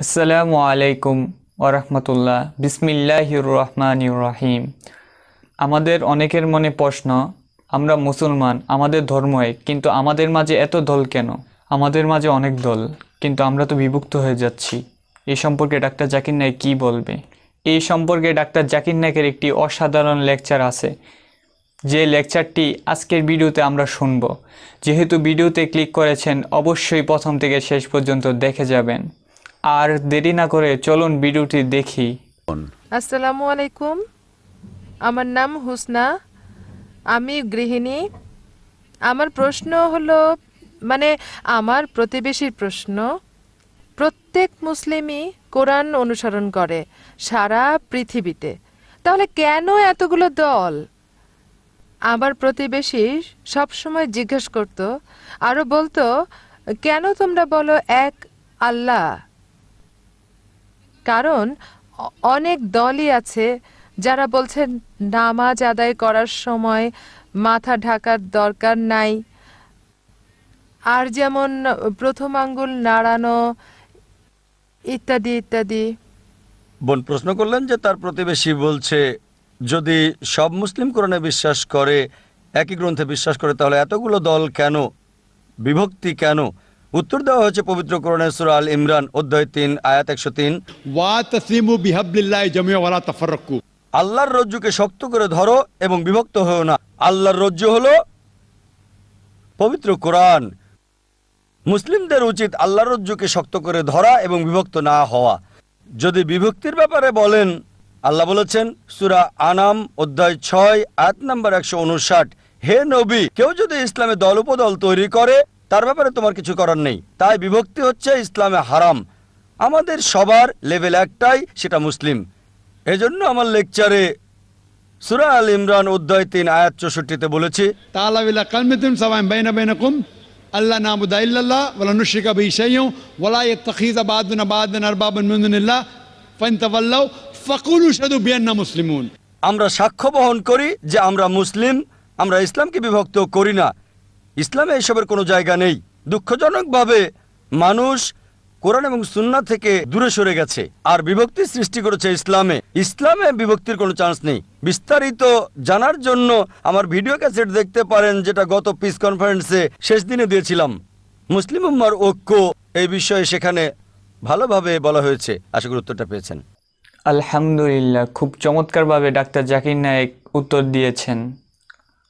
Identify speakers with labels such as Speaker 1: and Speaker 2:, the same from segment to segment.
Speaker 1: আসসালামু আলাইকুম ওরহমতুল্লাহ বিসমিল্লাহির রহমানির রহিম আমাদের অনেকের মনে প্রশ্ন, আমরা মুসলমান, আমাদের ধর্ম এক, কিন্তু আমাদের মাঝে এত দল কেন? আমাদের মাঝে অনেক দল, কিন্তু আমরা তো বিভক্ত হয়ে যাচ্ছি। এই সম্পর্কে ডাক্তার জাকির নায়ক কী বলবে? এই সম্পর্কে ডাক্তার জাকির নায়কের একটি অসাধারণ লেকচার আছে। যে লেকচারটি আজকের ভিডিওতে আমরা শুনব। যেহেতু ভিডিওতে ক্লিক করেছেন, অবশ্যই প্রথম থেকে শেষ পর্যন্ত দেখে যাবেন। আর দেরি না করে চলুন ভিডিওটি দেখি।
Speaker 2: আসসালামু আলাইকুম। আমার নাম হুসনা। আমি গৃহিণী। আমার প্রশ্ন হলো মানে আমার প্রতিবেশীর প্রশ্ন, প্রত্যেক মুসলিমই কোরআন অনুসরণ করে সারা পৃথিবীতে। তাহলে কেন এতগুলো দল? আমার প্রতিবেশী সবসময় জিজ্ঞেস করত আরও বলতো, কেন তোমরা বলো এক আল্লাহ? কারণ অনেক দলই আছে যারা বলছেন নামাজ আদায় করার সময় মাথা ঢাকার দরকার নাই। আর যেমন প্রথম আঙ্গুল নাড়ানো ইত্যাদি ইত্যাদি।
Speaker 3: বোন, প্রশ্ন করলেন যে তার প্রতিবেশী বলছে, যদি সব মুসলিম কোরআনে বিশ্বাস করে, একই গ্রন্থে বিশ্বাস করে, তাহলে এতগুলো দল কেন? বিভক্তি কেন? উত্তর দেওয়া হয়েছে পবিত্র কোরআনে সুরা আল ইমরান অধ্যায় তিন আয়াত একশো তিন। আল্লাহর রজ্জুকে শক্ত করে ধরো এবং বিভক্ত হও না। আল্লাহর রজ্জু হলো পবিত্র কোরআন। মুসলিমদের উচিত আল্লাহর রজ্জুকে শক্ত করে ধরা এবং বিভক্ত না হওয়া। যদি বিভক্তির ব্যাপারে বলেন আল্লাহ বলেছেন সুরা আনাম অধ্যায় ছয় আয়াত নাম্বার একশো উনষাট হে নবী কেউ যদি ইসলামে দল উপদল তৈরি করে তার ব্যাপারে তোমার কিছু করার নেই। তাই বিভক্তি হচ্ছে ইসলামে হারাম। আমাদের সবার লেভেল একটাই সেটা মুসলিম। এজন্য আমার লেকচারে সুরা আল ইমরান অধ্যায় তিন আয়াত চৌষট্টিতে বলেছি
Speaker 4: তাআলা ইলা কালমাতিন সাওয়াইন বাইনা বাইনাকুম আল্লা নাবুদা ইল্লাল্লাহ ওয়ালা নুশরিকা বিহি শাইয়্যান ওয়ালা ইয়াত্তাখিযা বা'দুনা বা'দান আরবাবান মিন দুনিল্লাহ ফাইনতাওয়াল্লাউ ফাকুলু শাদু বিআন্না মুসলিমুন।
Speaker 3: আমরা সাক্ষ্য বহন করি যে আমরা মুসলিম আমরা ইসলামকে বিভক্ত করি না। ইসলামে এসবের কোনো জায়গা নেই। দুঃখজনকভাবে মানুষ কোরআন এবং সুন্না থেকে দূরে সরে গেছে। আর বিভক্তি সৃষ্টি করেছে ইসলামে। ইসলামে বিভক্তির কোনো চান্স নেই। বিস্তারিত জানার জন্য আমার ভিডিও ক্যাসেট দেখতে পারেন, যেটা গত পিস কনফারেন্সে শেষ দিনে দিয়েছিলাম। মুসলিম উম্মার ঐক্য এই বিষয়ে সেখানে ভালোভাবে বলা হয়েছে। আশা করি উত্তরটা পেয়েছেন।
Speaker 1: আলহামদুলিল্লাহ, খুব চমৎকারভাবে ডাক্তার জাকির নায়েক উত্তর দিয়েছেন।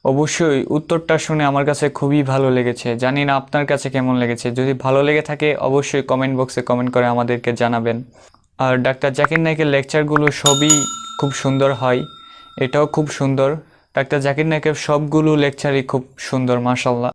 Speaker 1: অবশ্যই উত্তরটা শুনে আমার কাছে খুবই ভালো লেগেছে। জানি না আপনার কাছে কেমন লেগেছে। যদি ভালো লেগে থাকে, অবশ্যই কমেন্ট বক্সে কমেন্ট করে আমাদেরকে জানাবেন। আর ডাক্তার জাকির নায়কের লেকচারগুলো সবই খুব সুন্দর হয়। এটাও খুব সুন্দর। ডাক্তার জাকির নায়কের সবগুলো লেকচারই খুব সুন্দর মাসাল্লাহ